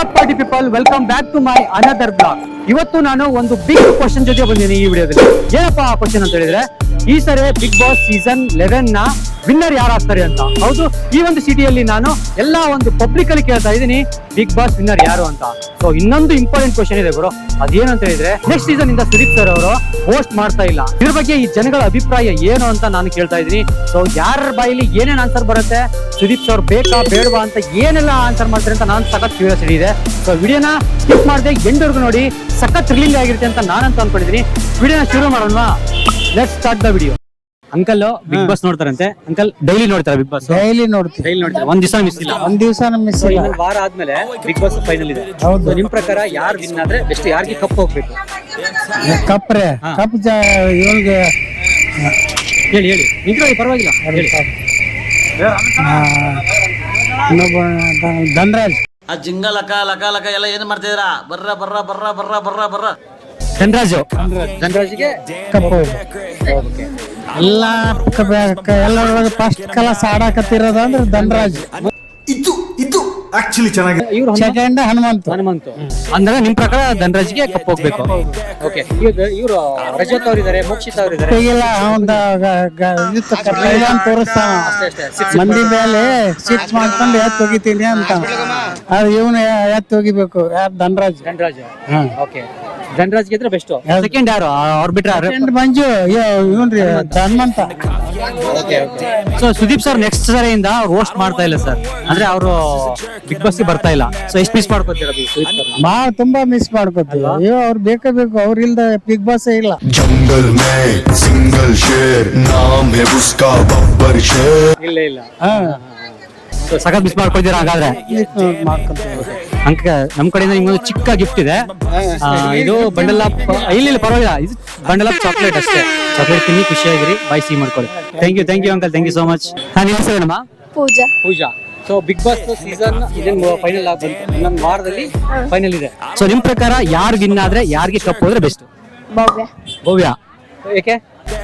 What's up party people welcome back to my another blog ಇವತ್ತು ನಾನು ಒಂದು big question ಜೊತೆ ಬಂದಿದ್ದೀನಿ ಈ ವಿಡಿಯೋದಲ್ಲಿ. ಏನಪ್ಪಾ ಆ ಕ್ವಶನ್ ಅಂತ ಹೇಳಿದ್ರೆ, ಈ ಸರಿ ಬಿಗ್ ಬಾಸ್ ಸೀಸನ್ ಲೆವೆನ್ನ ವಿನ್ನರ್ ಯಾರಾಗ್ತಾರೆ ಅಂತ. ಹೌದು, ಈ ಒಂದು ಸಿಟಿಯಲ್ಲಿ ನಾನು ಎಲ್ಲ ಒಂದು ಪಬ್ಲಿಕ್ ಅಲ್ಲಿ ಕೇಳ್ತಾ ಇದ್ದೀನಿ ಬಿಗ್ ಬಾಸ್ ವಿನ್ನರ್ ಯಾರು ಅಂತ. ಸೊ ಇನ್ನೊಂದು ಇಂಪಾರ್ಟೆಂಟ್ ಕ್ವಶನ್ ಇದೆ ಗುರು. ಅದೇನಂತ ಹೇಳಿದ್ರೆ ನೆಕ್ಸ್ಟ್ ಸೀಸನ್ ಇಂದ ಸುದೀಪ್ ಸರ್ ಅವರು ಹೋಸ್ಟ್ ಮಾಡ್ತಾ ಇಲ್ಲ. ಇದ್ರ ಬಗ್ಗೆ ಈ ಜನಗಳ ಅಭಿಪ್ರಾಯ ಏನು ಅಂತ ನಾನು ಕೇಳ್ತಾ ಇದ್ದೀನಿ. ಸೊ ಯಾರ ಬಾಯಲ್ಲಿ ಏನೇನು ಆನ್ಸರ್ ಬರುತ್ತೆ, ಸುದೀಪ್ ಸರ್ ಬೇಕಾ, ಬೇಡವಾ ಅಂತ ಏನೆಲ್ಲ ಆನ್ಸರ್ ಮಾಡ್ತಾರೆ ಅಂತ ನಾನು ಸಖತ್ ಕ್ಯೂರಿಯಾಸಿಟಿ ಇದೆ. ಸೊ ವಿಡಿಯೋನ ಕ್ಲಿಕ್ ಮಾಡದೆ ಎಂಡವರೆಗೂ ನೋಡಿ, ಸಖತ್ ಥ್ರಿಲ್ಲಿಂಗ್ ಆಗಿರುತ್ತೆ ಅಂತ ನಾನಂತ ಅನ್ಕೊಂಡಿದ್ದೀನಿ. ವಿಡಿಯೋನ ಶುರು ಮಾಡೋಣ let start the video uncle Bigg Boss ನೋಡ್ತಾರಂತೆ. Uncle daily ನೋಡ್ತಾರೆ ಬಿಗ್ ಬಾಸ್? ಡೈಲಿ ನೋಡ್ತೀವಿ. ಡೈಲಿ ನೋಡ್ತಾರೆ? ಒಂದ್ ದಿವಸ ಮಿಸ್ ಇಲ್ಲ. ಒಂದ್ ದಿವಸ ಮಿಸ್ ಇಲ್ಲ. ಇನ್ನೊಂದ್ ವಾರ ಆದ್ಮೇಲೆ ಬಿಗ್ ಬಾಸ್ ಫೈನಲ್ ಇದೆ. ಹೌದು. ನಿಮ್ ಪ್ರಕಾರ ಯಾರು ವಿನ್ ಆದ್ರೆ ಬೆಸ್ಟ್ ಯಾರಿಗೆ ಕಪ್ ಹೋಗ್ಬೇಕು? ಕಪ್ ರೇ ಕಪ್ ಜ ಇವನ್ಗೆ ಹೇಳಿ ಹೇಳಿ. ನಿಂತ್ಕೊಳ್ಳಿ ಪರವಾಗಿಲ್ಲ. ಹೇಳಿ. ಆ, ಇನ್ನೊಬ್ಬ ಧನ್ರಾಜ್. ಆ ಜಿಂಗ ಲಕ ಲಕ ಲಕ ಎಲ್ಲ ಏನ್ ಮಾಡ್ತಿದ್ದೀರಾ ಬರ್ರ ಬರ್ರ ಬರ್ರ ಬರ್ರ ಬರ್ರ ಬರ್ರ. ಧನರಾಜು. ಧನರಾಜ್ಗೆ ಕಪ್ ಎಲ್ಲ ಎಲ್ಲರೊಳಗೆ ಫಸ್ಟ್ ಕ್ಲಾಸ್ ಆಡಾಕತ್ತಿರೋದು ಅಂದ್ರೆ ಧನರಾಜ್. ಇದು ಇದು ಆಕ್ಚುಲಿ ಚೆನ್ನಾಗಿದೆ. ಇವ್ರು ಸೆಕೆಂಡ್ ಹನುಮಂತ. ಹನುಮಂತ. ಅಂದ್ರೆ ನಿಮ್ ಪ್ರಕಾರ ಧನರಾಜ್ಗೆ ಕಪ್ ಹೋಗ್ಬೇಕು? ಓಕೆ ಇವರು ರಜತ್ ಅವರಿದ್ದಾರೆ ಮೋಕ್ಷಿತ್ ಅವರಿದ್ದಾರೆ ಹೋಗಿಲ್ಲ ಅವಂದ ಅಂತ ತೋರಿಸ್ತಾನ. ಮಂದಿ ಮೇಲೆ ಸಿಟ್ ಮಾಡ್ಕೊಂಡು ಎತ್ ಹೋಗಿತೀನಿ ಅಂತ. ಅದು ಇವನು ಎತ್ ಹೋಗಿಬೇಕು ಯಾರು ಧನ್ರಾಜ್? ಧನರಾಜ್ ಹಾ ಓಕೆ ಧನರಾಜ್ ಗೆದ್ರೆ ಬೆಸ್ಟ್ ಸೆಕೆಂಡ್ ಯಾರು? ಅವ್ರು ಬಿಟ್ರೆ ಮಂಜು ಇವನ್ರಿ ಧನ್ವಂತ. ಸೊ ಸುದೀಪ್ ಸರ್ ನೆಕ್ಸ್ಟ್ ಸರಿಯಿಂದ ಹೋಸ್ಟ್ ಮಾಡ್ತಾ ಇಲ್ಲ ಸರ್ ಅಂದ್ರೆ ಅವರು ಬಿಗ್ ಬಾಸ್ಗೆ ಬರ್ತಾ ಇಲ್ಲ. ಸೊ ಎಷ್ಟು ಮಿಸ್ ಮಾಡ್ಕೋತೀರಾ ಬಾ ತುಂಬಾ ಮಿಸ್ ಮಾಡ್ಕೋತೀವಿ. ಅಯ್ಯೋ ಅವ್ರು ಬೇಕೇ ಬೇಕು? ಅವ್ರ ಇಲ್ದ ಬಿಗ್ ಬಾಸ್ ಇಲ್ಲ. ಜಂಗಲ್ ಮೇ ಸಿಂಗಲ್ ಶೇರ್ ನಾಮ್ ಹೇ ಉಸ್ಕಾ ಬಬ್ಬರ್ ಶೇರ್ ಇಲ್ಲ ಇಲ್ಲ. ಸಖತ್ ಮಿಸ್ ಮಾಡ್ಕೊಳ್ತೀರಾ ಹಾಗಾದ್ರೆ? ಮಾಡ್ಕೊತೀವಿ. ಅಂಕ ನಮ್ ಕಡೆಯಿಂದ ನಿಮ್ಗೊಂದು ಚಿಕ್ಕ ಗಿಫ್ಟ್ ಇದೆ. ಆ, ಇದು ಬಂಡಲ್ ಆಫ್ ಇಲ್ಲ ಇಲ್ಲ ಪರವಾಗಿಲ್ಲ. ಇದು ಬಂಡಲ್ ಆಫ್ ಚಾಕ್ಲೇಟ್ ಅಷ್ಟೇ. ಚಾಕ್ಲೇಟ್ ತಿನ್ನಿ ಖುಷಿಯಾಗಿರಿ. ಬಾಯ್ ಸಿ ಮಾಡ್ಕೊಳ್ಳಿ. Thank you thank you uncle thank you so much ನಾನು ನಿಮ್ಮ ಹೆಸರೇನಮ್ಮ Pooja. Pooja. So Bigg Boss season ಇದೇನು ಫೈನಲ್ ಆಗಿ ಇನ್ನೊಂದು ವಾರದಲ್ಲಿ ಫೈನಲ್ ಇದೆ. ಸೊ ನಿಮ್ ಪ್ರಕಾರ ಯಾರು ವಿನ್ ಆದ್ರೆ ಯಾರಿಗೆ ಕಪ್ ಹೋದ್ರೆ ಬೆಸ್ಟ್ ಭವ್ಯ. ಭವ್ಯ. ಏಕೆ?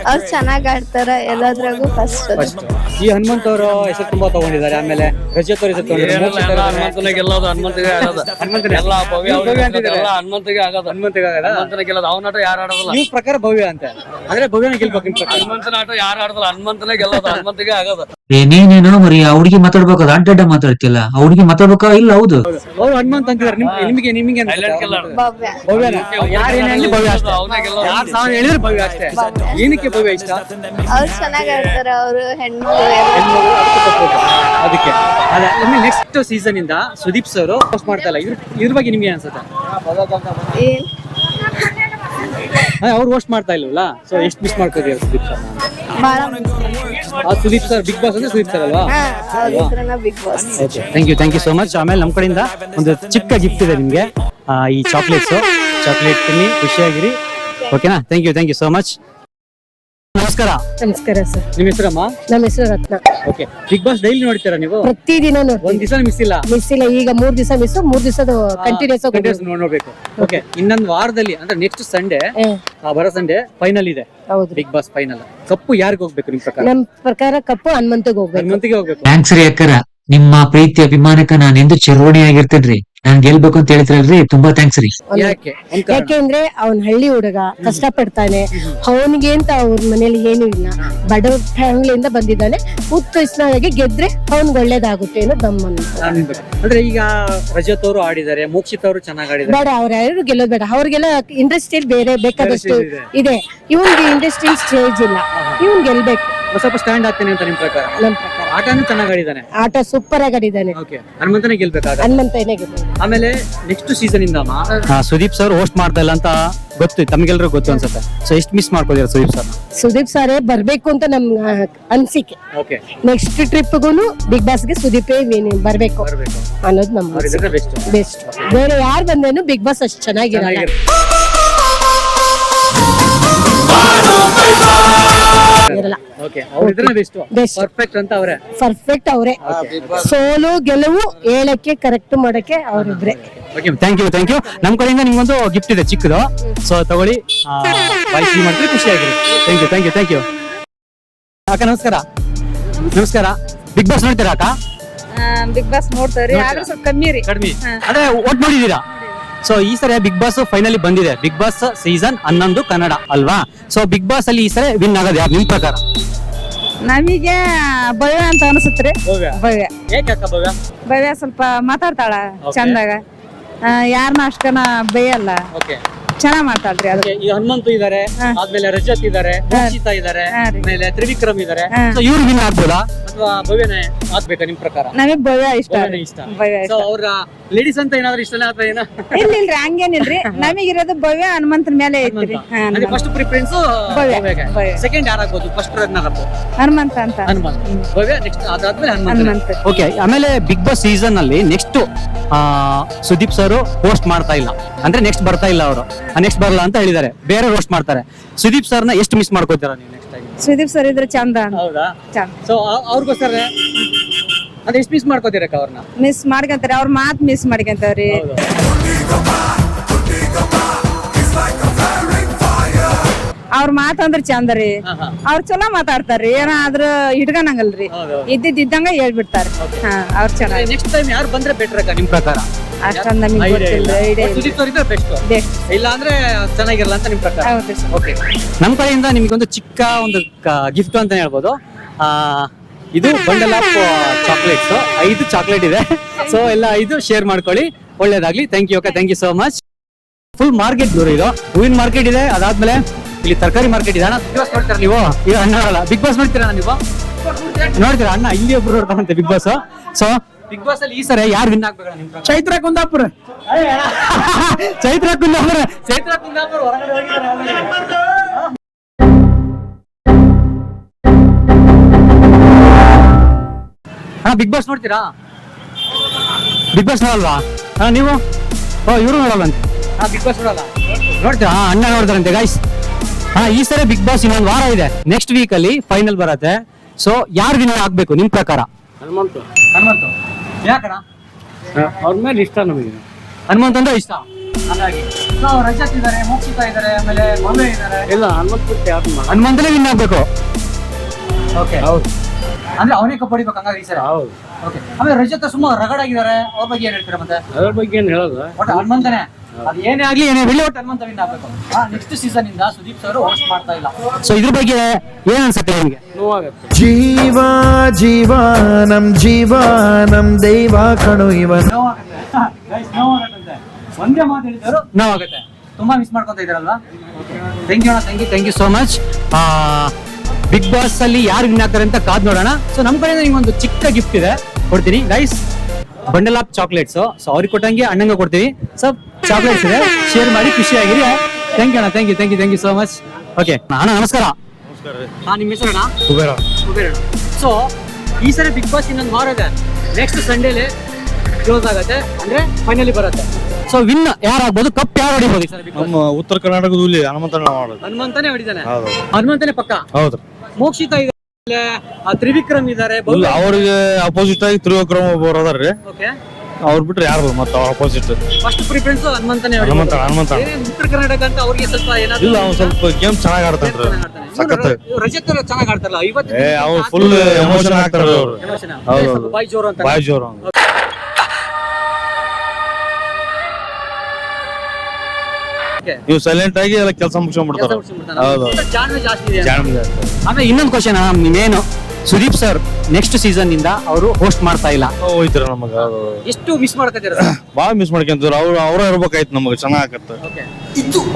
ಅವ್ರು ಚೆನ್ನಾಗ್ ಆಡ್ತಾರ ಎಲ್ಲದ್ರಾಗೂ ಫಸ್ಟ್ ಫಸ್ಟ್ ಈ ಹನುಮಂತ್ ಅವರು ಹೆಸರು ತುಂಬಾ ತಗೊಂಡಿದ್ದಾರೆ ಆಮೇಲೆ ರಜತ್ ಅವರು ಹೆಸರು ತಗೊಂಡಿದ್ದಾರೆ. ಮೋಕ್ಷಿತ್ ಅವರು ಹನುಮಂತನೇ ಗೆಲ್ಲೋದು ಹನುಮಂತಗೆ ಆಗೋದು ಹನುಮಂತನೇ. ಎಲ್ಲ ಭವ್ಯ ಅವ್ರಿಗೆ ಅಂತಿದ್ದೀರಾ? ಎಲ್ಲ ಹನುಮಂತಗೆ ಆಗೋದು. ಹನುಮಂತಿಗೆ ಆಗದ? ಹನುಮಂತನ ಗೆಲ್ಲೋದು ಅವನಾಟ ಯಾರು ಆಡೋದಿಲ್ಲ. ಇವ್ರ ಪ್ರಕಾರ ಭವ್ಯ ಅಂತ. ಅಂದ್ರೆ ಭವ್ಯನ ಗೆಲ್ಬೇಕು ನಿಮ್ ಪ್ರಕಾರ. ಹನುಮಂತನ ಆಟ ಯಾರು ಆಡೋದಿಲ್ಲ ಹನುಮಂತನೇ ಗೆಲ್ಲೋದು ಹನುಮಂತಗೆ ಆಗದ. ಏನೇನೇನೋ ಮರಿ ಆ ಹುಡುಗಿ ಮಾತಾಡ್ಬೇಕು? ಅಡ್ಡ ಅಡ್ಡ ಮಾತಾಡ್ತಿಲ್ಲ. ಆ ಹುಡುಗಿ ಮಾತಾಡ್ಬೇಕಾ? ಇಲ್ಲ ಹೌದು. ಅವ್ರು ಹನುಮಂತ ಅಂತಿದ್ದಾರೆ. ನಿಮ್ಗೆ ನಿಮಗೆ ನಿಮಗೆ Silent killer. ಭವ್ಯ. ಭವ್ಯನ? ಯಾರು ಏನ್ ಹೇಳಿ ಭವ್ಯ ಅಷ್ಟೇ. ಅವನೇ ಗೆಲ್ಲೋದು. ಯಾರು ಸಾವಿರ ಹೇಳಿದ್ರೆ ಭವ್ಯ ಅಷ್ಟೇ. ಏನಕ್ಕೆ ಭವ್ಯ ಇಷ್ಟ ಅವ್ರು ಚೆನ್ನಾಗ್ ಆಡ್ತಾರ ಅವ್ರು ಹೆಣ್ಮಗಳು ಅದಕ್ಕೆ support. ಅದಕ್ಕೆ. ಅಲ್ಲ ಇನ್ನು ನೆಕ್ಸ್ಟ್ ಸೀಸನ್ ಇಂದ ಸುದೀಪ್ ಸರ್ ಹೋಸ್ಟ್ ಮಾಡ್ತಾ ಇಲ್ಲ. ಇದ್ರ ಇದ್ರ ಬಗ್ಗೆ ನಿಮ್ಗೆ ಅನ್ಸುತ್ತೆ ಏನ್? ಅವ್ರು ಹೋಸ್ಟ್ ಮಾಡ್ತಾ ಇಲ್ವಲ್ಲ? ಸೊ ಎಷ್ಟು ಮಿಸ್ ಮಾಡ್ಕೋತೀವಿ ಸುದೀಪ್ ಸರ್ ಆ ಸುದೀಪ್ ಸರ್ ಬಿಗ್ ಬಾಸ್ ಅಂದ್ರೆ ಸುದೀಪ್ ಸರ್ ಅಲ್ವಾ? ಹಾ Bigg Boss okay thank you thank you so much ಆಮೇಲೆ ನಮ್ಮ ಕಡೆಯಿಂದ ಒಂದು ಚಿಕ್ಕ ಗಿಫ್ಟ್ ಇದೆ ನಿಮಗೆ. ಈ ಚಾಕ್ಲೇಟ್ಸ್ ಚಾಕ್ಲೇಟ್ ತಿನ್ನಿ ಖುಷಿಯಾಗಿರಿ. ಓಕೆನಾ thank you thank you so much ನಮಸ್ಕಾರ. ನಮಸ್ಕಾರ ಸರ್. ನಿಮ್ಮ ಹೆಸರಮ್ಮ? ನಮ್ಮ ಹೆಸರು Ratna. Okay. Bigg Boss daily ನೋಡ್ತೀರಾ ನೀವು? ಪ್ರತಿದಿನ ಒಂದ್ ದಿವಸ ಮಿಸ್ ಇಲ್ಲ? ಮಿಸ್ ಇಲ್ಲ. ಈಗ ಮೂರ್ ದಿವಸ ಮಿಸ್ ಮೂರ್ ದಿವಸ ಕಂಟಿನ್ಯೂಸ್ ಕಂಟಿನ್ಯೂಸ್ ನೋಡ್ಬೇಕು. ಓಕೆ ಇನ್ನೊಂದು ವಾರದಲ್ಲಿ ಅಂದ್ರೆ ನೆಕ್ಸ್ಟ್ ಸಂಡೇ ಬರೋ ಸಂಡೇ ಫೈನಲ್ ಇದೆ. ಹೌದು. ಬಿಗ್ ಬಾಸ್ ಫೈನಲ್ ಕಪ್ಪು ಯಾರಿಗೆ ಹೋಗ್ಬೇಕು ನಿಮ್ ಪ್ರಕಾರ? ನಮ್ ಪ್ರಕಾರ ಕಪ್ಪು ಹನುಮಂತಗ್ ಹೋಗ್ಬೇಕು. ಹನುಮಂತಿಗೆ ಹೋಗ್ಬೇಕು. ಥ್ಯಾಂಕ್ಸ್ ರೀ ಅಕ್ಕರ. ನಿಮ್ಮ ಪ್ರೀತಿ ಅಭಿಮಾನಕ್ಕ ನಾನು ಎಂದು ಚಿರೋಣಿ ಆಗಿರ್ತೇನ್ರಿ ನಾನ್ ಗೆಲ್ಬೇಕು ಅಂತ ಹೇಳ್ತಿರಲ್ರಿ ತುಂಬಾ ಥ್ಯಾಂಕ್ಸ್ ರೀ. ಯಾಕೆ? ಒಂದ್ ಕಾರಣ. ಯಾಕೆಂದ್ರೆ ಅವ್ನ್ ಹಳ್ಳಿ ಹುಡುಗ ಕಷ್ಟ ಪಡ್ತಾನೆ ಅವನಿಗೆ ಅಂತ ಅವ್ರ ಮನೇಲಿ ಏನು ಇಲ್ಲ. ಬಡವ್ರ ಫ್ಯಾಮಿಲಿಯಿಂದ ಬಂದಿದ್ದಾನೆ. ಉತ್ಕೃಷ್ಟನಾಗಿ ಗೆದ್ರೆ ಅವ್ನ್ಗೆ ಒಳ್ಳೇದಾಗುತ್ತೆ ಅನ್ನೋ ದಮ್ಮ ನಾನ್ ಅಂದ್ರೆ ಈಗ ರಜತ್ ಅವರು ಆಡಿದ್ದಾರೆ ಮೋಕ್ಷಿತ್ ಅವರು ಚೆನ್ನಾಗಿ ಆಡಿದ್ದಾರೆ. ಬೇಡ ಅವ್ರ ಯಾರು ಗೆಲ್ಲೋದ್ ಬೇಡ. ಅವ್ರಿಗೆಲ್ಲ ಇಂಡಸ್ಟ್ರಿಯಲ್ಲಿ ಬೇರೆ ಬೇಕಾದಷ್ಟು ಇದೆ. ಇವನ್ಗೆ ಇಂಡಸ್ಟ್ರಿಯಲ್ಲಿ ಸ್ಟೇಜ್ ಇಲ್ಲ. ಇವನ್ ಗೆಲ್ಬೇಕು. ಸ್ವಲ್ಪ ಸ್ಟ್ಯಾಂಡ್ ಆಗ್ತಾನೆ ಅಂತ ನಿಮ್ ಪ್ರಕಾರ? ಆಟನೂ ಚೆನ್ನಾಗಿ ಆಡಿದಾನೆ ಆಟ ಸೂಪರ್ ಆಗಿ ಆಡಿದ್ದಾನೆ ಓಕೆ ಹನುಮಂತನೇ ಆಮೇಲೆ ನೆಕ್ಸ್ಟ್ ಸೀಸನ್ ಇಂದ ಸುದೀಪ್ ಸರ್ ಹೋಸ್ಟ್ ಮಾಡ್ತಾ ಇಲ್ಲ ಅಂತ ಗೊತ್ತು ತಮ್ಗೆಲ್ರಿಗೂ ಗೊತ್ತು ಅನ್ಸುತ್ತೆ. ಸೊ ಎಷ್ಟು ಮಿಸ್ ಮಾಡ್ಕೋದಿರ ಸುದೀಪ್ ಸರ್ ಸುದೀಪ್ ಸಾರೇ ಬರ್ಬೇಕು ಅಂತ ನಮ್ ಆ, ಅನ್ಸಿಕೆ. ಓಕೆ ನೆಕ್ಸ್ಟ್ ಟ್ರಿಪ್ಗೂ ಬಿಗ್ ಬಾಸ್ಗೆ ಸುದೀಪೇ win- ಬರ್ಬೇಕು. ಬರ್ಬೇಕು. ಅನ್ನೋದು ನಮ್ಮ ಅವ್ರಿದ್ರೆ ಬೆಸ್ಟ್ ಬೆಸ್ಟ್ ಬೇರೆ ಯಾರು ಬಂದೇನು ಬಿಗ್ ಬಾಸ್ ಅಷ್ಟು ಚೆನ್ನಾಗಿರಲ್ಲ. ಇರಲ್ಲ. ಓಕೆ ಅವ್ರಿದ್ರೆ ಬೆಸ್ಟ್ Best. ಪರ್ಫೆಕ್ಟ್ ಅಂತ ಅವರೇ. ಪರ್ಫೆಕ್ಟ್ ಅವರೇ. ಸೋಲು ಗೆಲುವು ಹೇಳಕ್ಕೆ ಕರೆಕ್ಟ್ ಮಾಡಕ್ಕೆ ಅವರಿದ್ರೆ okay thank you thank you ನಮ್ಮ ಕಡೆಯಿಂದ ನಿಮ್ಗೊಂದು ಗಿಫ್ಟ್ ಇದೆ ಚಿಕ್ಕದು. ಸೊ ತಗೊಳ್ಳಿ. ಬಾಯ್ ಖುಷಿ ಆಗಿದೆ ಖುಷಿಯಾಗಿರಿ. Thank you thank you thank you ಅಕ್ಕ ನಮಸ್ಕಾರ. ನಮಸ್ಕಾರ. ಬಿಗ್ ಬಾಸ್ ನೋಡ್ತೀರಾ ಅಕ್ಕ ಬಿಗ್ ಬಾಸ್ ನೋಡ್ತಾರೆ? ಆದ್ರೆ ಸ್ವಲ್ಪ ಕಮ್ಮಿ ರೀ. ಕಡಿಮೆ. ಅದೇ ಓಟ್ ನೋಡಿದೀರಾ ಸೊ ಈ ಸರಿ ಬಿಗ್ ಬಾಸ್ ಫೈನಲಿ ಬಂದಿದೆ. ಬಿಗ್ ಬಾಸ್ ಸೀಸನ್ ಹನ್ನೊಂದು ಕನ್ನಡ ಅಲ್ವಾ? ಸೊ ಬಿಗ್ ಬಾಸ್ ಅಲ್ಲಿ ಈ ಸರಿ ವಿನ್ ಆಗೋದು ಯಾರು ನಿಮ್ ಪ್ರಕಾರ? ನಮಗೆ ಭವ್ಯ ಅಂತ ಅನಿಸುತ್ತೆ ಭವ್ಯ. ಸ್ವಲ್ಪ ಮಾತಾಡ್ತಾಳ ಚಂದಾಗ. ಯಾರನ್ನ ಅಷ್ಟನ ಬೇಯಲ್ಲ. ಓಕೆ ಚೆನ್ನಾಗ್ ಮಾತಾಡ್ರಿ ಅದು. ಈ ಹನುಮಂತು ಇದಾರೆ ಆದ್ಮೇಲೆ ರಜತ್ ಇದಾರೆ ಇದಾರೆ ಆಮೇಲೆ ತ್ರಿವಿಕ್ರಮ್ ಇದಾರೆ. ಇವ್ರು ವಿನ್ ಆಗ್ಬೋದಾ? ಅಥವಾ ಭವ್ಯನೇ ಆಗ್ಬೇಕಾ ನಿಮ್ ಪ್ರಕಾರ? ನಮಗೆ ಭವ್ಯ ಇಷ್ಟ ಭವ್ಯ ಇಷ್ಟ. ಅವ್ರ ಲೇಡೀಸ್ ಅಂತ ಏನಾದ್ರೂ ಇಷ್ಟನೇ ಅಥವಾ ಏನ? ಇಲ್ಲ ಇಲ್ರಿ ಹಂಗೇನಿಲ್ರಿ. ನಮಗಿರೋದು ಭವ್ಯ ಹನುಮಂತನ ಮೇಲೆ ಐತ್ರಿ. ಹಾ, Hanumantha. First preference Bhavya, Bhavya. Second ಯಾರಾಗ್ಬೋದು first runner up Hanumantha ಅಂತ. ಹನುಮಂತ. ಭವ್ಯ ನೆಕ್ಸ್ಟ್ ಅದಾದ್ಮೇಲೆ ಹನುಮಂತ. ಹನುಮಂತ. ಓಕೆ ಆಮೇಲೆ ಬಿಗ್ ಬಾಸ್ ಸೀಸನ್ ಅಲ್ಲಿ ನೆಕ್ಸ್ಟ್ ಸುದೀಪ್ ಸರ್ ಹೋಸ್ಟ್ ಮಾಡ್ತಾ ಇಲ್ಲ. ಅಂದ್ರೆ ನೆಕ್ಸ್ಟ್ ಬರ್ತಾ ಇಲ್ಲ ಅವರು. ನೆಕ್ಸ್ಟ್ ಬರಲ್ಲ ಅಂತ ಹೇಳಿದ್ದಾರೆ. ಬೇರೆ ಹೋಸ್ಟ್ ಮಾಡ್ತಾರೆ. ಸುದೀಪ್ ಸರ್ನ ಎಷ್ಟು ಮಿಸ್ ಮಾಡ್ಕೋತೀರಾ ನೀವು ನೆಕ್ಸ್ಟ್ ಸುದೀಪ್ ಸರ್ ಇದ್ರೆ ಚಂದ ಅಂತ. ಹೌದಾ? ಚಂದ. ಸೊ ಅವ್ರಿಗೋಸ್ಕರ ಅದ್ ಎಷ್ಟು ಮಿಸ್ ಮಾಡ್ಕೋತೀರಕ್ಕ ಅವ್ರನ್ನ? ಮಿಸ್ ಮಾಡ್ಕೊಂತಾರೆ ಅವ್ರ ಮಾತ್ ಮಿಸ್ ಮಾಡ್ಕೊಂತಾವ್ರಿ. ಅವ್ರ ಮಾತ್ ಅಂದ್ರ ಚಂದ ರೀ ಅವ್ರ ಚಲೋ ಮಾತಾಡ್ತಾರ್ರಿ ಏನಾದ್ರೂ ಹಿಡ್ಕನಂಗಲ್ರಿ ಇದ್ದಿದ್ ಇದ್ದಂಗ ಹೇಳ್ಬಿಡ್ತಾರ. ಹಾ ಅವ್ರ ಚೆನ್ನಾಗಿ ನೆಕ್ಸ್ಟ್ ಟೈಮ್ ಯಾರು ಬಂದ್ರೆ ಬೆಟರ್ ಅಕ್ಕ ನಿಮ್ ಪ್ರಕಾರ? ಅಷ್ಟೊಂದ್ ನಮಗೆ ಗೊತ್ತಿಲ್ಲ ಐಡಿಯಾ ಇಲ್ಲ. ಸುದೀಪ್ ಸರ್ ಬೆಸ್ಟ್ ಇಲ್ಲ ಅಂದ್ರೆ ಚೆನ್ನಾಗಿರಲ್ಲ ಅಂತ ನಿಮ್ ಪ್ರಕಾರ? ಹೌದು ಸರ್. ಓಕೆ ನಮ್ಮ ಕಡೆಯಿಂದ ನಿಮಗೊಂದು ಚಿಕ್ಕ ಒಂದು ಗಿಫ್ಟ್ ಅಂತ ಹೇಳ್ಬೋದು. ಆ, ಇದು ಬಂಡಲ್ ಆಫ್ ಚಾಕ್ಲೇಟ್ಸ್ ಐದು ಚಾಕ್ಲೇಟ್ ಇದೆ. ಸೊ ಎಲ್ಲ ಐದು ಶೇರ್ ಮಾಡ್ಕೊಳ್ಳಿ. ಒಳ್ಳೇದಾಗ್ಲಿ. Thank you okay thank you so much full market ದೂರ ಇದು. ಹೂವಿನ ಮಾರ್ಕೆಟ್ ಇದೆ. ಅದಾದ್ಮೇಲೆ ಇಲ್ಲಿ ತರಕಾರಿ ಮಾರ್ಕೆಟ್ ಇದೆ ಅಣ್ಣ. ಬಿಗ್ ಬಾಸ್ ನೋಡ್ತೀರಾ ನೀವು? ಈಗ ಅಣ್ಣ ಅಲ್ಲ. ಬಿಗ್ ಬಾಸ್ ನೋಡ್ತೀರಾ ನೀವು? ನೋಡ್ತೀರಾ ಅಣ್ಣ? ಇಲ್ಲಿ ಒಬ್ರು ನೋಡ್ತಾರಂತೆ Bigg Boss so Bigg Boss ಅಲ್ಲಿ ಈ ಸರಿ ಯಾರು ವಿನ್ ಆಗ್ಬೇಕು? ಚೈತ್ರ ಕುಂದಾಪುರ. ಚೈತ್ರ ಕುಂದಾಪುರ. ಚೈತ್ರ ಕುಂದಾಪುರ ಹೊರಗಡೆ ಹಾ ಬಿಗ್ ಬಾಸ್ ನೋಡ್ತೀರಾ? ಬಿಗ್ ಬಾಸ್ ನೋಡಲ್ವಾ? ಹಾ ನೀವು? ಓ ಇವರು ನೋಡಲ್ಲಂತೆ ಹಾ ಬಿಗ್ ಬಾಸ್ ನೋಡಲ್ಲ. ನೋಡ್ತೀರಾ? ಹಾ ಅಣ್ಣ ನೋಡ್ತಾರಂತೆ ಗೈಸ್ ಹಾ ಈ ಸರಿ ಬಿಗ್ ಬಾಸ್ ಇನ್ನೊಂದು ವಾರ ಇದೆ. ನೆಕ್ಸ್ಟ್ ವೀಕ್ ಅಲ್ಲಿ ಫೈನಲ್ ಬರತ್ತೆ. ಸೊ ಯಾರು ವಿನರ್ ಆಗ್ಬೇಕು ನಿಮ್ ಪ್ರಕಾರ? ಹನುಮಂತ. ಹನುಮಂತ. ಯಾಕಣ ಅವ್ರ ಮೇಲೆ ಇಷ್ಟ ನಮಗೆ. ಹನುಮಂತ ಅಂದ್ರೆ ಇಷ್ಟ? ಹಾಗಾಗಿ. ಸೊ ರಜತ್ ಮೋಕ್ಷಿತಾ ಇದಾರೆ ಆಮೇಲೆ ಭವ್ಯ ಇದ್ದಾರೆ ಇಲ್ಲ ಹನುಮಂತ ಯಾರು ಹನುಮಂತನೇ ವಿನ್ ಆಗ್ಬೇಕು. ಓಕೆ ಹೌದು. ಅಂದ್ರೆ ಅವನೇ ಕಪ್ ಹೊಡಿಬೇಕು ಹಂಗಾಗಿ ಈ ಸರಿ. ಹೌದು. ಓಕೆ ಆಮೇಲೆ ರಜತ್ ಸುಮಾರು ರಗಡಾಗಿದ್ದಾರೆ. ಅವ್ರ ಬಗ್ಗೆ ಏನ್ ಹೇಳ್ತೀರಾ ಮತ್ತೆ? ಅದ್ರ ಬಗ್ಗೆ ಏನು ಹೇಳೋದು? ಒಟ್ಟು ಹನುಮಂತನೇ. ಅದು ಏನೇ ಆಗ್ಲಿ ಏನೇ ಬಿಳಿ ಒಟ್ಟು ಹನುಮಂತ ವಿನ್ ಆಗ್ಬೇಕು. ನೆಕ್ಸ್ಟ್ ಸೀಸನ್ ಇಂದ ಸುದೀಪ್ ಸರ್ ಹೋಸ್ಟ್ ಮಾಡ್ತಾ ಇಲ್ಲ. ಸೊ ಇದ್ರ ಬಗ್ಗೆ ಏನ್ ಅನ್ಸುತ್ತೆ ನಿಮ್ಗೆ? ನೋವಾಗತ್ತೆ. ಜೀವ ಜೀವ ನಮ್ ಜೀವ ನಮ್ ದೈವ ಕಣು ಇವ ನೋವಾಗುತ್ತೆ. ಗೈಸ್ ನೋವಾಗತ್ತಂತೆ. ಒಂದೇ ಮಾತು ಹೇಳಿದ್ರು. ನೋವಾಗುತ್ತೆ. ತುಂಬಾ ಮಿಸ್ ಮಾಡ್ಕೊಂತ ಇದ್ರಲ್ವಾ thank you thank you thank you so much Bigg Boss ಅಲ್ಲಿ ಯಾರು ವಿನ್ ಆಗ್ತಾರೆ ಅಂತ ಕಾದ್ ನೋಡೋಣ. ಸೊ ನಮ್ ಕಡೆಯಿಂದ ನಿಮ್ಗೆ ಒಂದು ಚಿಕ್ಕ ಗಿಫ್ಟ್ ಇದೆ. ಕೊಡ್ತೀನಿ. Guys bundle of chocolates so ಅವ್ರಿಗೆ ಕೊಟ್ಟಂಗೆ ಅಣ್ಣಂಗ ಕೊಡ್ತೀವಿ ಸೊ ಚಾಕ್ಲೇಟ್ಸ್ ಇದೆ. ಶೇರ್ ಮಾಡಿ ಖುಷಿಯಾಗಿರಿ. ಥ್ಯಾಂಕ್ ಯು ಅಣ್ಣ. Thank you thank you thank you so much okay ಅಣ್ಣ ನಮಸ್ಕಾರ. ಹಾ ನಿಮ್ಮ ಹೆಸರು ಅಣ್ಣ? ಕುಬೇರ. ಕುಬೇರ ಸೊ ಈ ಸರಿ ಬಿಗ್ ಬಾಸ್ ಇನ್ನೊಂದು ವಾರ ಇದೆ. ನೆಕ್ಸ್ಟ್ ಸಂಡೇಲಿ ಕ್ಲೋಸ್ ಆಗುತ್ತೆ. ಅಂದ್ರೆ ಫೈನಲಿ ಬರುತ್ತೆ. ಸೊ ವಿನ್ ಯಾರಾಗ್ಬೋದು ಕಪ್ ಯಾರು ಹೊಡಿಬೋದು ಈ ಸರಿ ನಮ್ಮ ಉತ್ತರ ಕರ್ನಾಟಕದಲ್ಲಿ ಹನುಮಂತನ ಮಾಡೋದು. ಹನುಮಂತನೇ ಹೊಡಿತಾನೆ? ಹನುಮಂತನೇ ಪಕ್ಕ? ಹೌದು. ಮೋಕ್ಷಿತ ಇದೆ ತ್ರಿವಿಕ್ರಮ್ ಇದಾರೆ ಇಲ್ಲ ಅವ್ರಿಗೆ ಅಪೋಸಿಟ್ ಆಗಿ ತ್ರಿವಿಕ್ರಮ ಒಬ್ಬರು ಅದಾರ್ರಿ ಓಕೆ ಅವ್ರು ಬಿಟ್ರೆ ಯಾರು ಮತ್ತೆ ಅವ್ರ ಅಪೋಸಿಟ್ ಫಸ್ಟ್ ಪ್ರಿಫರೆನ್ಸ್ ಹನುಮಂತನೇ ಹನುಮಂತ ಹನುಮಂತ. ಏನೇ ಉತ್ತರ ಕರ್ನಾಟಕ ಅಂತ ಅವ್ರಿಗೆ ಸ್ವಲ್ಪ ಏನಾದ್ರು ಇಲ್ಲ ಅವ್ನು ಸ್ವಲ್ಪ ಗೇಮ್ ಚೆನ್ನಾಗಿ ಆಡ್ತಾನ್ರಿ ಸಖತ್. ರಜತ್ ಚೆನ್ನಾಗಿ ಆಡ್ತಾರಲ್ಲ? ಇವತ್ತು ಏ ಅವ್ರು ಫುಲ್ ಎಮೋಷನ್ ಆಗ್ತಾರ ಅವ್ರು? ಹೌದು, ಬಾಯಿ ಜೋರು ಅಂತ. ಬಾಯ್ ಜೋರು ಅವ್ನು. ನೀವು ಸೈಲೆಂಟ್ ಆಗಿ ಎಲ್ಲ ಕೆಲಸ ಮುಗಿಸ್ಕೊಂಡ್ಬಿಡ್ತಾರೆ. ಹೌದು. ಜಾಣ್ಮೆ ಜಾಸ್ತಿ ಇದೆ. ಅಂತ. ಜಾಣ ಜಾಸ್ತಿ. ಆಮೇಲೆ ಇನ್ನೊಂದು ಕ್ವಶನ್ ನೀನೇನು ಸುದೀಪ್ ಸರ್ ನೆಕ್ಸ್ಟ್ ಸೀಸನ್ ಇಂದ ಅವರು ಹೋಸ್ಟ್ ಮಾಡ್ತಾ ಇಲ್ಲ. ಹೋಯ್ತಾರ ನಮಗ. ಎಷ್ಟು ಮಿಸ್ ಮಾಡ್ಕೊತೀರ ಬಾಳ ಮಿಸ್ ಮಾಡ್ಕೊಂತಾರ ಅವ್ರು ಅವ್ರ ಇರ್ಬೇಕಾಯ್ತು ನಮಗೆ ಚೆನ್ನಾಗತ್ತ.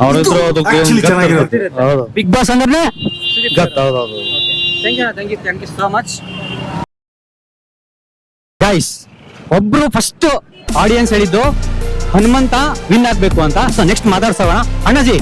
ಅವ್ರ ಇದ್ರ ಅದು actually ಚೆನ್ನಾಗಿರುತ್ತೆ. ಹೌದು. ಬಿಗ್ ಬಾಸ್ ಅಂದ್ರೆ ಗತ್ ಹೌದು ಹೌದು. Thank you thank you thank you so much guys ಒಬ್ರು ಫಸ್ಟ್ ಆಡಿಯನ್ಸ್ ಹೇಳಿದ್ದು ಹನುಮಂತ ವಿನ್ ಆಗ್ಬೇಕು ಅಂತ. ಸೊ ನೆಕ್ಸ್ಟ್ ಮಾತಾಡ್ಸೋಣ. ಅಣ್ಣಜಿ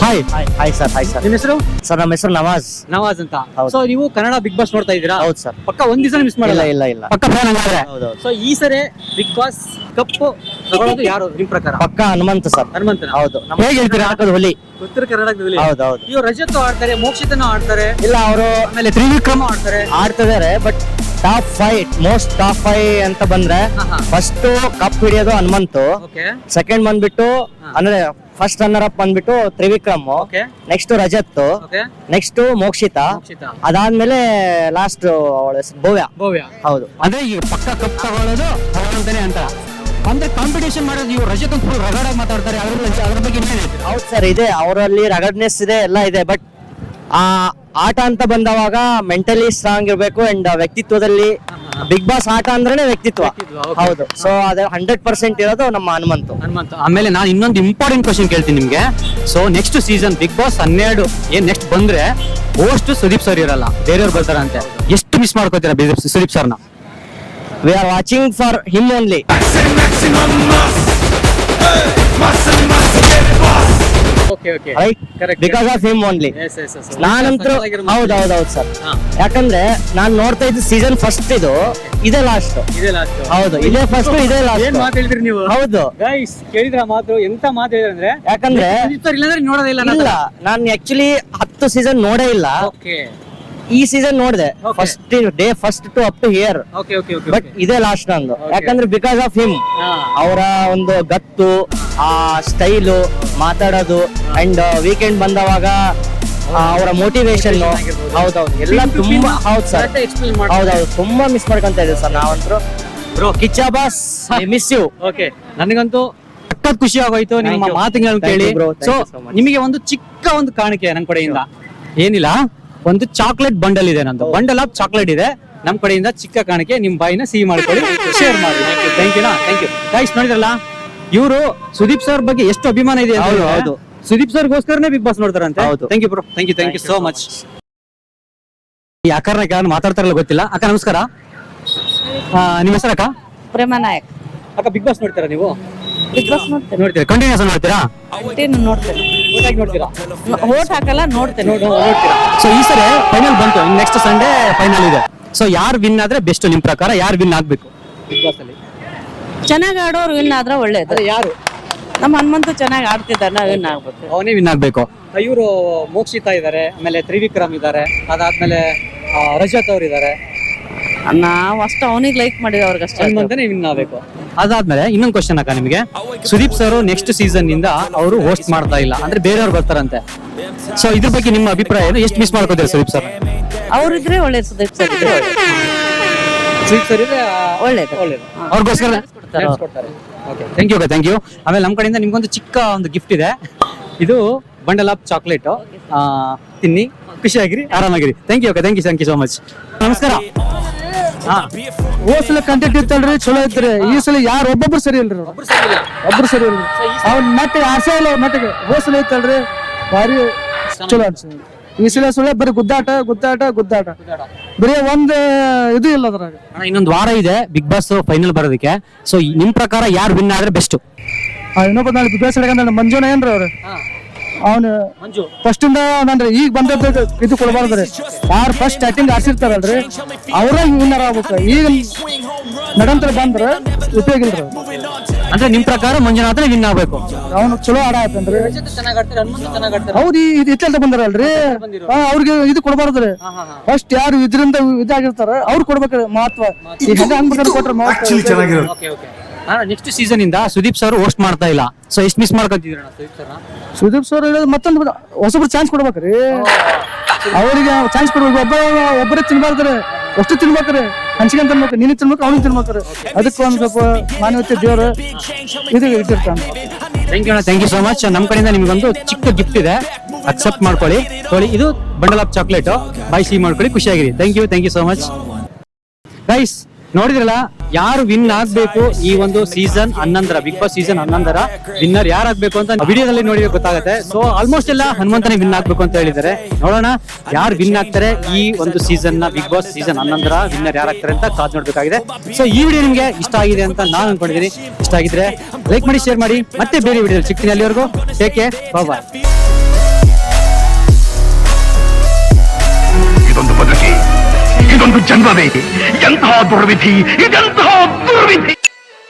hi hi sir hi sir ನಿಮ್ಮ ಹೆಸರು? ಸರ್ ನಮ್ಮ ಹೆಸರು ನವಾಜ್. ನವಾಜ್ ಅಂತ. ಹೌದು. ಸೊ ನೀವು ಕನ್ನಡ ಬಿಗ್ ಬಾಸ್ ನೋಡ್ತಾ ಇದ್ದೀರಾ? ಹೌದು ಸರ್ ಪಕ್ಕ ಒಂದ್ ದಿವಸ ಮಿಸ್ ಮಾಡಲ್ಲ? ಇಲ್ಲ ಇಲ್ಲ ಪಕ್ಕ ಫ್ಯಾನ್ ಹಂಗಾದ್ರೆ ಹೌದೌದು ಸೊ ಈ ಸರಿ ಬಿಗ್ ಬಾಸ್ ಕಪ್ಪು ತಗೊಳ್ಳೋದು ಯಾರು? ನಿಮ್ ಪ್ರಕಾರ? ಪಕ್ಕ ಹನುಮಂತ ಸರ್ ಹನುಮಂತ ಹೌದು. ಹೇಗೆ ಹೇಳ್ತೀರಾ? ಹಾಕೋದು ಹುಲಿ. ಉತ್ತರ ಕರ್ನಾಟಕದಲ್ಲಿ. ಹೌದು ಹೌದು. ಇವ್ರು ರಜತ್ ಆಡ್ತಾರೆ ಮೋಕ್ಷಿತನ ಆಡ್ತಾರೆ. ಇಲ್ಲ ಅವರು ಆಮೇಲೆ ತ್ರಿವಿಕ್ರಮ ಆಡ್ತಾರೆ. ಆಡ್ತಿದ್ದಾರೆ but top five most top five ಅಂತ ಬಂದ್ರೆ ಫಸ್ಟ್ ಕಪ್ ಹಿಡಿಯೋದು ಹನುಮಂತು. ಓಕೆ. ಸೆಕೆಂಡ್ ಬಂದ್ಬಿಟ್ಟು ಅಂದ್ರೆ ಫಸ್ಟ್ ರನ್ನರ್ ಅಪ್ ಬಂದ್ಬಿಟ್ಟು Trivikram. Okay. Next Rajath okay. Next Mokshitha. ಅದಾದ್ಮೇಲೆ ಲಾಸ್ಟ್ ಅವಳ ಭವ್ಯ. ಭವ್ಯ. ಹೌದು. ಅಂದ್ರೆ ಈ ಪಕ್ಕ ಕಪ್ ತಗೊಳ್ಳೋದು ಅವನಂತಾನೆ ಅಂತ. ಅಂದ್ರೆ ಕಾಂಪಿಟೇಷನ್ ಮಾಡೋದು ಇವ್ರು ರಜತ್ ಅಂತ ಫುಲ್ ರಗಡಾಗಿ ಮಾತಾಡ್ತಾರೆ. ಅದ್ರ ಬಗ್ಗೆ- ಅದ್ರ ಬಗ್ಗೆ ಹೌದು ಸರ್ ಇದೆ. ಅವರಲ್ಲಿ ರಗಡ್ನೆಸ್ ಇದೆ ಎಲ್ಲ ಇದೆ. ಬಟ್ ಆ ಆಟ ಅಂತ ಬಂದವಾಗ ಮೆಂಟಲಿ ಸ್ಟ್ರಾಂಗ್ ಇರಬೇಕು ಅಂಡ್ ವ್ಯಕ್ತಿತ್ವದಲ್ಲಿ ಬಿಗ್ ಬಾಸ್ ಆಟ ಅಂದ್ರೆ ವ್ಯಕ್ತಿತ್ವ. ಹೌದು. ಸೊ ಅದ ಹಂಡ್ರೆಡ್ ಪರ್ಸೆಂಟ್ ಇರೋದು ನಮ್ಮ ಹನುಮಂತು. ಹನುಮಂತ. ಆಮೇಲೆ ನಾನು ಇನ್ನೊಂದು ಇಂಪಾರ್ಟೆಂಟ್ ಕ್ವಶನ್ ಕೇಳ್ತೀನಿ ನಿಮ್ಗೆ. So next season Bigg Boss ಹನ್ನೆರಡು ಏನ್ ನೆಕ್ಸ್ಟ್ ಬಂದ್ರೆ ಹೋಸ್ಟ್ ಸುದೀಪ್ ಸರ್ ಇರಲ್ಲ. ಬೇರೆಯವ್ರು ಬರ್ತಾರಂತೆ. ಎಷ್ಟು ಮಿಸ್ ಮಾಡ್ಕೋತೀರಾ ಸುದೀಪ್ ಸರ್ನ we are watching for him only right Correct. Because of him only ನಾನಂತರೂ ಹೌದು ಹೌದು ಹೌದು ಸರ್. ಯಾಕಂದ್ರೆ ನಾನ್ ನೋಡ್ತಾ ಇದ್ದ ಸೀಸನ್ ಫಸ್ಟ್ ಇದು ಇದೇ ಲಾಸ್ಟ್ ಇದೆ ಲಾಸ್ಟ್ ಹೌದು ಇದೇ ಫಸ್ಟ್ ಇದೇ ಏನ್ ಲಾಸ್ಟ್ ಮಾತು ಹೇಳಿದ್ರಿ ನೀವು? ಹೌದು. ಗೈಸ್ ಕೇಳಿದ್ರ ಮಾತು ಎಂತ ಮಾತು ಹೇಳಿದ್ರೆ ಅಂದ್ರೆ ಯಾಕಂದ್ರೆ ಇಲ್ಲಾಂದ್ರೆ ನೋಡೋದಿಲ್ಲ ಇಲ್ಲ ನಾನು. ಆಕ್ಚುಲಿ ಹತ್ತು ಸೀಸನ್ ನೋಡೇ ಇಲ್ಲ. ಓಕೆ ಈ ಸೀಸನ್ ನೋಡಿದೆ. First day first to up to here but ಇದೇ ಲಾಸ್ಟ್ ನಂದು. ಯಾಕಂದ್ರೆ ಬಿಕಾಸ್ ಆಫ್ ಹಿಮ್. ಅವರ ಒಂದು ಗತ್ತು ಆ ಸ್ಟೈಲು ಮಾತಾಡೋದು ಅಂಡ್ ವೀಕೆಂಡ್ ಬಂದವಾಗ ಅವರ ಮೋಟಿವೇಶನ್. ಹೌದೌದು. ಎಲ್ಲ ತುಂಬಾ ಹೌದು ಸರ್. ಹೌದೌದು. ತುಂಬಾ ಮಿಸ್ ಮಾಡ್ಕೊಂತ ಇದ್ದೀವಿ sir ನಾವಂತರು bro Kichcha boss miss you okay ನನಗಂತೂ ಸಖತ್ ಖುಷಿ ಆಗೋಯ್ತು ನಿಮ್ಮ. ಮಾತುಗಳನ್ನು ಕೇಳಿ. ಸೊ. ನಿಮಗೆ ಒಂದು ಚಿಕ್ಕ ಒಂದು ಕಾಣಿಕೆ ನನ್ನ ಕಡೆಯಿಂದ. ಏನಿಲ್ಲ? ಒಂದು ಚಾಕ್ಲೇಟ್ ಬಂಡಲ್ ಇದೆ ನಂದು. ಬಂಡಲ್ ಆಫ್ ಚಾಕ್ಲೇಟ್ ಇದೆ. ನಮ್ ಕಡೆಯಿಂದ ಚಿಕ್ಕ ಕಾಣಿಕೆ ನಿಮ್ ಬಾಯಿನ ಸಿಹಿ ಮಾಡ್ಕೊಳ್ಳಿ ಶೇರ್ ಮಾಡಿ. Thank you thank you guys ನೋಡಿದ್ರಲ್ಲ ಇವರು ಸುದೀಪ್ ಸರ್ ಬಗ್ಗೆ ಎಷ್ಟು ಅಭಿಮಾನ ಇದೆ ಹೌದು, ಸುದೀಪ್ ಹೌದು. ಸುದೀಪ್ ಸರ್ಗೋಸ್ಕರನೇ ಬಿಗ್ ಬಾಸ್ ನೋಡ್ತಾರಂತೆ. ಹೌದು. Thank you bro thank you thank you so much ಈ ಅಕಾರನ ಯಾರು ಮಾತಾಡ್ತಾರಲ್ಲ ಗೊತ್ತಿಲ್ಲ. ಅಕ್ಕ ನಮಸ್ಕಾರ. ಆ, ನಿಮ್ಮ ಹೆಸರು ಅಕ್ಕ? ಪ್ರೇಮ ನಾಯಕ್ ಅಕ್ಕ ಬಿಗ್ ಬಾಸ್ ನೋಡ್ತೀರಾ ನೀವು? ಬಿಗ್ ಬಾಸ್ ನೋಡ್ತೀರಾ? ಕಂಟಿನ್ಯೂಸ್ ನೋಡ್ತೀರಾ? ನೋಡ್ತೇನೆ. ಓಟ್ ಹಾಕಲ್ಲ ನೋಡ್ತೇನೆ. ಸೊ ಈ ಸರಿ ಫೈನಲ್ ಬಂತು. ನೆಕ್ಸ್ಟ್ ಸಂಡೇ ಫೈನಲ್ ಇದೆ. ಸೊ ಯಾರು ವಿನ್ ಆದ್ರೆ ಬೆಸ್ಟ್ ನಿಮ್ ಪ್ರಕಾರ ಯಾರು ವಿನ್ ಆಗ್ಬೇಕು? ಬಿಗ್ ಬಾಸ್ ಅಲ್ಲಿ. ಚೆನ್ನಾಗಿ ಆಡೋರು ವಿನ್ ಆದ್ರೆ ಒಳ್ಳೇದು. ಯಾರು? ನಮ್ಮ ಹನುಮಂತು ಚೆನ್ನಾಗಿ ಆಡ್ತಿದ್ದಾನೆ ವಿನ್ ಆಗ್ಬೇಕು. ಅವನೇ ವಿನ್ ಆಗ್ಬೇಕು. ಇವರು ಮೋಕ್ಷಿತಾ ಇದ್ದಾರೆ ಆಮೇಲೆ ತ್ರಿವಿಕ್ರಮ್ ಇದ್ದಾರೆ ಅದಾದ್ಮೇಲೆ ಆ, ರಜತ್ ಅವ್ರು ಇದ್ದಾರೆ ನಾವು ಅಷ್ಟು ಅವನಿಗೆ ಲೈಕ್ ಮಾಡಿದ್ರ ಅವ್ರಿಗೆ ಅಷ್ಟೇ ಹನುಮಂತನೇ ವಿನ್ ಆಗ್ಬೇಕು. ಅದಾದ್ಮೇಲೆ ಇನ್ನೊಂದು ಕ್ವಶನ್ ಅಕ್ಕ ನಿಮಗೆ. ಸುದೀಪ್ ಸರ್ ನೆಕ್ಸ್ಟ್ ಸೀಸನ್ ಇಂದ ಅವರು ಹೋಸ್ಟ್ ಮಾಡ್ತಾ ಇಲ್ಲ ಅಂದ್ರೆ ಬೇರೆಯವ್ರು ಬರ್ತಾರಂತೆ. ಸೊ ಇದ್ರ ಬಗ್ಗೆ ನಿಮ್ಮ ಅಭಿಪ್ರಾಯ ಏನು? ಎಷ್ಟು ಮಿಸ್ ಮಾಡ್ಕೋತೀರಾ ಸುದೀಪ್ ಸರ್ ಅವ್ರಿದ್ರೆ ಒಳ್ಳೇದು ಸುದೀಪ್ ಸರ್ ಇದ್ರೆ ಒಳ್ಳೇದು. ಸುದೀಪ್ ಸರ್ ಇದ್ರೆ ಒಳ್ಳೇದು. ಒಳ್ಳೇದು. ಅವ್ರಿಗೋಸ್ಕರ? Okay thank you thank you ಆಮೇಲೆ ನಮ್ಮ ಕಡೆಯಿಂದ ನಿಮ್ಗೊಂದು ಚಿಕ್ಕ ಒಂದು ಗಿಫ್ಟ್ ಇದೆ. ಇದು ಬಂಡಲ್ ಆಫ್ ಚಾಕ್ಲೇಟ್ ತಿನ್ನಿ. ಖುಷಿಯಾಗಿರಿ ಆರಾಮಾಗಿರಿ. Thank you okay thank you thank you so much ನಮಸ್ಕಾರ. ಹಾ. ಹೋದ್ ಸಲ ಕಂಟೆಂಟ್ ಇತ್ತಲ್ರಿ ಚಲೋ ಐತ್ರಿ. ಈ ಸಲ ಯಾರು ಒಬ್ಬೊಬ್ರು ಸರಿ ಇಲ್ರಿ. ಒಬ್ರು ಸರಿ ಇಲ್ರಿ. ಅವ್ನ ಮತ್ತೆ ಆಸೆ ಇಲ್ಲ ಅವ್ರ ಮಟ್ಟಿಗೆ ಹೋದ್ ಸಲ ಐತಲ್ರಿ. ಭಾರಿ ಚಲೋ ಅನ್ಸಿದೆ ಈ ಸಲ ಸುಳ್ಳೆ ಬರೀ ಗುದ್ದಾಟ ಗುದ್ದಾಟ ಗುದ್ದಾಟ. ಬರೀ ಒಂದ್ ಇದು ಇಲ್ಲ ಅದ್ರಾಗ. ಅಣ್ಣ, ಇನ್ನೊಂದು ವಾರ ಇದೆ ಬಿಗ್ ಬಾಸ್ ಫೈನಲ್ ಬರೋದಕ್ಕೆ. ಸೊ ನಿಮ್ ಪ್ರಕಾರ ಯಾರು ವಿನ್ ಆದ್ರೆ ಬೆಸ್ಟ್ ಆ ಇನ್ನೊಬ್ಬ ನಾಳೆ ಬಿಗ್ಬಾಸ್ ಹಿಡ್ಕಂಡ ಮಂಜುನ ಏನ್ರಿ ಅವ್ರು? ಅವನು ಮಂಜು. ಫಸ್ಟ್ ಇಂದ ಅಂದ್ರೆ ಈಗ ಬಂದದ್ದು ಇದು ಕೊಡಬಾರ್ದ್ರಿ ಯಾರು ಫಸ್ಟ್ ಸ್ಟಾರ್ಟಿಂಗ್ ಆಡ್ಸಿರ್ತಾರಲ್ರಿ ಅವ್ರ ವಿನ್ನರ್ ಆಗ್ಬೇಕು. ಈಗ ನಡಂತರ ಬಂದ್ರೆ ಉಪಯೋಗ ಇಲ್ರಿ. ಅಂದ್ರೆ ನಿಮ್ ಪ್ರಕಾರ ಮಂಜುನಾಥನ ವಿನ್ ಆಗ್ಬೇಕು? ಅವನು ಚಲೋ ಆಡ ಆಯ್ತಂದ್ರೆ ಚೆನ್ನಾಗಿ ಆಡ್ತಾರೆ ಹನುಮಂತ ಚೆನ್ನಾಗಿ ಆಡ್ತಾರೆ ಹೌದು ಇದು ಇತ್ತಲ್ದ ಬಂದಾರಲ್ರಿ ಹಾ, ಅವ್ರಿಗೆ ಇದು ಕೊಡಬಾರ್ದ್ರಿ ಫಸ್ಟ್ ಯಾರು ಇದರಿಂದ ಇದಾಗಿರ್ತಾರ ಅವ್ರು ಕೊಡ್ಬೇಕ್ರಿ ಮಹತ್ವ. ಈಗ ಹೆಂಗ್ ಅನ್ಬೇಕಾದ್ರೆ ಕೊಟ್ರೆ ಆಕ್ಚುಲಿ ಮಹತ್ವ ಚೆನ್ನಾಗಿರೋದು. ಓಕೆ ಓಕೆ ನೆಕ್ಸ್ಟ್ ಸೀಸನ್ ಇಂದ ಸುದೀಪ್ ಸರ್ ಹೋಸ್ಟ್ ಮಾಡ್ತಾ ಇಲ್ಲ. ಸೊ ಎಷ್ಟು ಮಿಸ್ ಮಾಡ್ಕೊಂತಿದ್ದೀರ ಸುದೀಪ್ ಸರ್ ಸುದೀಪ್ ಸರ್ ಹೇಳೋದು ಮತ್ತೊಂದು ಹೊಸಬ್ರು ಚಾನ್ಸ್ ಕೊಡ್ಬೇಕ್ರಿ. ಅವರಿಗೆ ಚಾನ್ಸ್ ಕೊಡ್ಬೇಕು. ಒಬ್ಬ ಒಬ್ಬರೇ ತಿನ್ಬಾರ್ದ್ರಿ. ಅಷ್ಟು ತಿನ್ಬೇಕ್ರಿ. ಹಂಚ್ಕೊಂಡ್ ತಿನ್ಬೇಕು ನೀನು ತಿನ್ಬೇಕು ಅವ್ನಿಗೆ ತಿನ್ಬೇಕ್ರಿ. ಅದಕ್ಕೆ ಒಂದು ಸ್ವಲ್ಪ ಮಾನವತೆ ದೇವರು ಇದು ಇಟ್ಟಿರ್ತಾನೆ. ಥ್ಯಾಂಕ್ ಯು ಅಣ್ಣ ಥ್ಯಾಂಕ್ ಯು ಸೊ ಮಚ್ ನಮ್ಮ ಕಡೆಯಿಂದ ನಿಮಗೊಂದು ಚಿಕ್ಕ ಗಿಫ್ಟ್ ಇದೆ. ಅಕ್ಸೆಪ್ಟ್ ಮಾಡ್ಕೊಳ್ಳಿ. ತೊಳಿ ಇದು ಬಂಡಲ್ ಆಫ್ ಚಾಕ್ಲೇಟ್ ಬಾಯ್ ಸಿಹಿ ಮಾಡ್ಕೊಳ್ಳಿ. ಖುಷಿಯಾಗಿರಿ. Thank you thank you so much guys ನೋಡಿದ್ರಲ್ಲ, ಯಾರು ವಿನ್ ಆಗ್ಬೇಕು ಈ ಒಂದು ಸೀಸನ್ ಹನ್ನೊಂದರ ಬಿಗ್ ಬಾಸ್ ಸೀಸನ್ ಹನ್ನೊಂದರ ವಿನ್ನರ್ ಯಾರಾಗ್ಬೇಕು ಅಂತ ವಿಡಿಯೋದಲ್ಲಿ ನೋಡಿ ಗೊತ್ತಾಗುತ್ತೆ. ಸೊ ಆಲ್ಮೋಸ್ಟ್ ಎಲ್ಲ ಹನುಮಂತನೇ ವಿನ್ ಆಗ್ಬೇಕು ಅಂತ ಹೇಳಿದ್ದಾರೆ. ನೋಡೋಣ, ಯಾರು ವಿನ್ ಆಗ್ತಾರೆ ಈ ಒಂದು ಸೀಸನ್ನ ಬಿಗ್ ಬಾಸ್ ಸೀಸನ್ ಹನ್ನೊಂದರ ವಿನ್ನರ್ ಯಾರಾಗ್ತಾರೆ ಅಂತ ಕಾದ್ ನೋಡ್ಬೇಕಾಗಿದೆ. ಸೊ ಈ ವಿಡಿಯೋ ನಿಮ್ಗೆ ಇಷ್ಟ ಆಗಿದೆ ಅಂತ ನಾನು ಅನ್ಕೊಂಡಿದ್ದೀನಿ. ಇಷ್ಟ ಆಗಿದ್ರೆ ಲೈಕ್ ಮಾಡಿ ಶೇರ್ ಮಾಡಿ. ಮತ್ತೆ ಬೇರೆ ವಿಡಿಯೋ ಸಿಕ್ತೀನಿ ಅಲ್ಲಿವರೆಗೂ. ಟೇಕ್ ಕೇರ್ ಬಾಯ್ ಇದೊಂದು ಜನ್ಮವೇ ಎಂತಹ ದುರ್ವಿಧಿ ಇದೆಂತಹ ದುರ್ವಿಧಿ